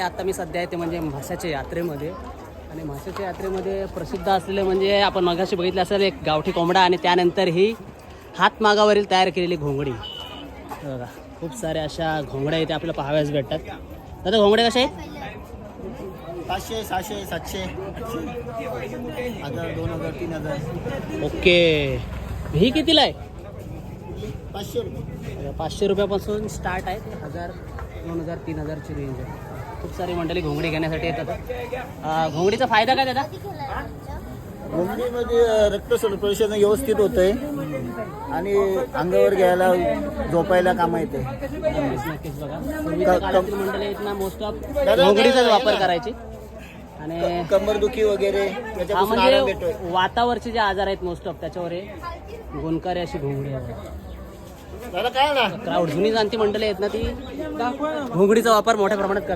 आता मी सध्या आहे ते म्हणजे म्हसाच्या यात्रेमध्ये. आणि म्हसाच्या यात्रेमध्ये प्रसिद्ध असलेले म्हणजे आपण मगाशी बघितलं असेल एक गावठी कोंबडा आणि त्यानंतर ही हातमागावरील तयार केलेली घोंगडी. बघा खूप साऱ्या अशा घोंगड्या इथे आपल्याला पाहाव्यास भेटतात. दादा घोंगडे कसे आहेत? पाचशे सहाशे सातशे. हजार दोन हजार तीन हजार. ओके. ही कितीला आहे? पाचशे रुपये. पाचशे रुपयापासून स्टार्ट आहे. हजार दोन हजार तीन हजारची रेंज आहे. खूप सारी मंडळी घोंगडी घेण्यासाठी येतात. घोंगडीचा फायदा काय दादा? घोंगडीमध्ये रक्त सर्क्युलेशन व्यवस्थित होतंय आणि अंगावर घ्यायला झोपायला कामा येते नक्कीच नक्कीच बघा. पूर्वीच्या काळातील मंडळी आहेत ना मोस्ट ऑफ दादा, घोंगडीचाच दादा, वापर. करायची. आणि कंबरदुखी वगैरे म्हणजे वातावरचे जे आजार आहेत मोस्ट ऑफ त्याच्यावर हे. गुणकारी अशी घोंगडी आहे. दादा काय ना क्राऊड जुनी जाणती मंडळी आहेत ना ती. घोंगडीचा वापर मोठ्या प्रमाणात करतात.